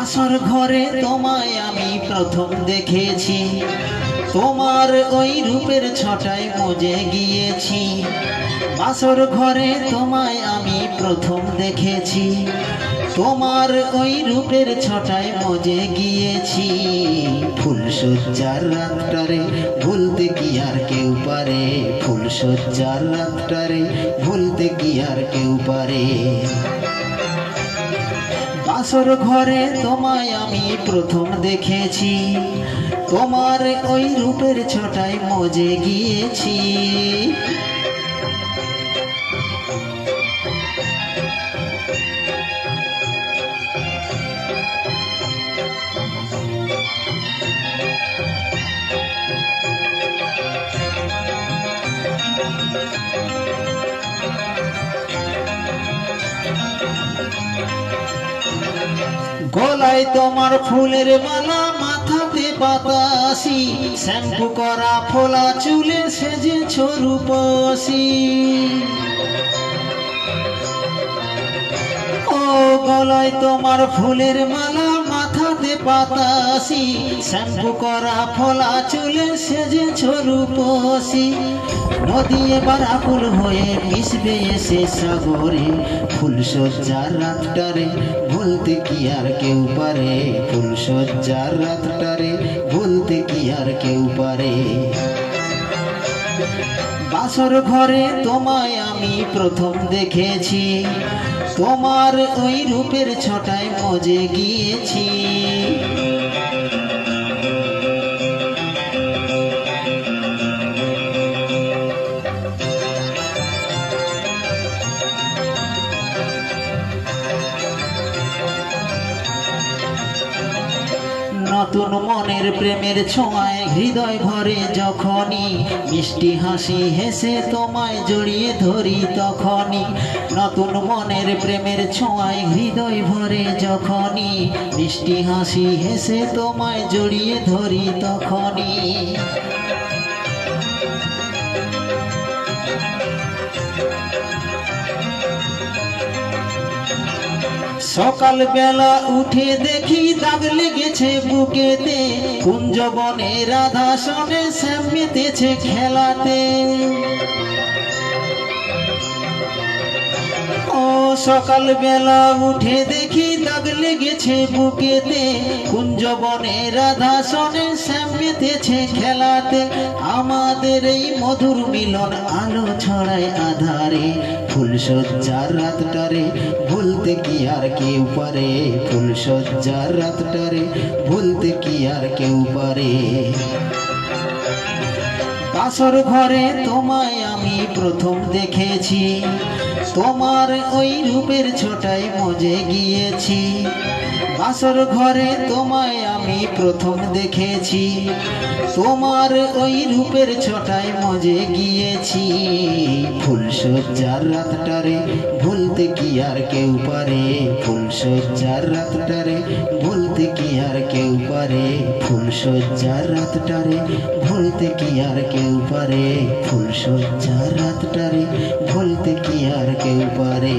বাসর ঘরে তোমায় আমি প্রথম দেখেছি। তোমার ওই রূপের ছটায় মজে গিয়েছি। বাসর ঘরে তোমায় আমি প্রথম দেখেছি। তোমার ওই রূপের ছটায় মজে গিয়েছি। ফুল সজ্জার রাতটারে ভুলতে কি আর কেউ পারে? ফুল সজ্জার রাতটারে ভুলতে কি আর কেউ পারে? বাসর ঘরে তোমায় আমি প্রথম দেখেছি। তোমার ওই রূপের ছটায় মজে গিয়েছি। গলায় তোমার ফুলের মালা, মাথাতে বাতাসি। শ্যাম্পু করা ফোলা চুলে সেজে রূপসী। ও গলায় তোমার ফুলের মালা, মাথাতে পাতাসি শ্যাম্পু করা ফলা চুলে সেজে রূপসী। নদী এবার আকুল হয়ে মিশবে এসে সাগরে। ফুল সজ্জার রাতটারে ভুলতে কি আর কেউ পারে? ফুল সজ্জার রাতটারে ভুলতে কি আর কেউ পারে? বাসর ঘরে তোমায় আমি প্রথম দেখেছি। তোমার ওই রূপের ছটায় মজে গিয়েছি। নতুন মনের প্রেমের ছোঁয়ায় হৃদয় ভরে যখনই মিষ্টি হাসি হেসে তোমায় জড়িয়ে ধরি তখনই নতুন মনের প্রেমের ছোঁয়ায় হৃদয় ভরে যখনই মিষ্টি হাসি হেসে তোমায় জড়িয়ে ধরি তখনই সকাল বেলা উঠে দেখি দাগ লেগেছে বুকেতে। কুঞ্জবনে রাধা সনে শ্যাম মেতেছে খেলাতে। ও সকাল বেলা উঠে দেখি দাগ লেগেছে বুকেতে। কুঞ্জবনে রাধা সনে শ্যাম মেতেছে খেলাতে। আমাদের এই মধুর মিলন আলো ছড়ায় আধারে। ফুল সজ্জার রাতটারে ভুলতে কি আর কেউ পারে? ফুলসজ্জার রাতটারে ভুলতে কি আর কেউ পারে? কাসর ঘরে তোমায় আমি প্রথম দেখেছি। তোমার ওই রূপের ছোটায় মজে গিয়েছি। বাসর ঘরে তোমায় আমি প্রথম দেখেছি। তোমার ওই রূপের ছটায় মজে গিয়েছি। ফুল সজ্জার রাতটারে ভুলতে কি আর কেউ পারে? ফুল সজ্জার রাতটারে ভুলতে কি আর কেউ পারে? ফুল সজ্জার রাতটারে ভুলতে কি আর কেউ পারে? ফুল সজ্জার রাতটারে ভুলতে কি আর কেউ পারে?